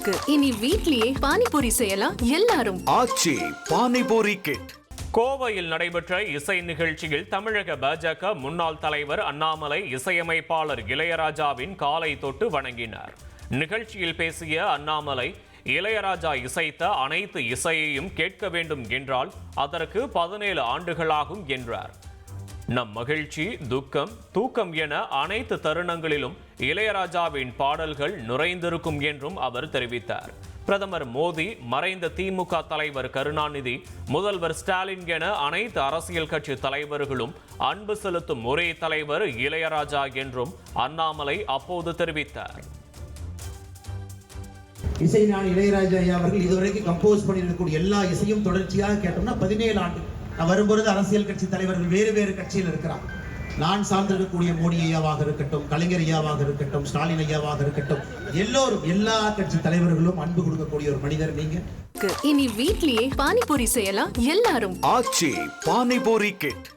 இருக்கு. இனி வீட்லயே பானிபூரி செய்யலாம் எல்லாரும். ஆச்சி பானிபூரி கிட். கோவையில் நடைபெற்ற இசை நிகழ்ச்சியில் தமிழக பாஜக முன்னாள் தலைவர் அண்ணாமலை இசையமைப்பாளர் இளையராஜாவின் காலை தொட்டு வணங்கினார். நிகழ்ச்சியில் பேசிய அண்ணாமலை இளையராஜா இசைத்த அனைத்து இசையையும் கேட்க வேண்டும் என்றால் அதற்கு பதினேழு ஆண்டுகளாகும் என்றார். நம் மகிழ்ச்சி துக்கம் தூக்கம் என அனைத்து தருணங்களிலும் இளையராஜாவின் பாடல்கள் நுரைந்திருக்கும் என்றும் அவர் தெரிவித்தார். பிரதமர் மோடி மறைந்த திமுக தலைவர் கருணாநிதி முதல்வர் ஸ்டாலின் என அனைத்து அரசியல் கட்சி தலைவர்களும் அன்பு செலுத்தும் ஒரே தலைவர் இளையராஜா என்றும் அண்ணாமலை அப்போது தெரிவித்தார். இசை நான் இளையராஜா அவர்கள் இதுவரைக்கும் கம்போஸ் பண்ணியிருக்கக்கூடிய எல்லா இசையும் தொடர்ச்சியாக கேட்டோம்னா பதினேழு ஆண்டு நான் வரும்பொழுது அரசியல் கட்சி தலைவர்கள் வேறு வேறு கட்சியில் இருக்கிறார். நான் சார்ந்திருக்கக்கூடிய மோடி ஐயாவாக இருக்கட்டும் கலைஞர் ஐயாவாக இருக்கட்டும் ஸ்டாலின் ஐயாவாக இருக்கட்டும் எல்லோரும் எல்லா கட்சி தலைவர்களும் அன்பு கொடுக்கக்கூடிய ஒரு மனிதர் நீங்க. இனி வீட்லயே பானிபூரி செய்யலாம் எல்லாரும். ஆச்சி பானிபூரி கிட்.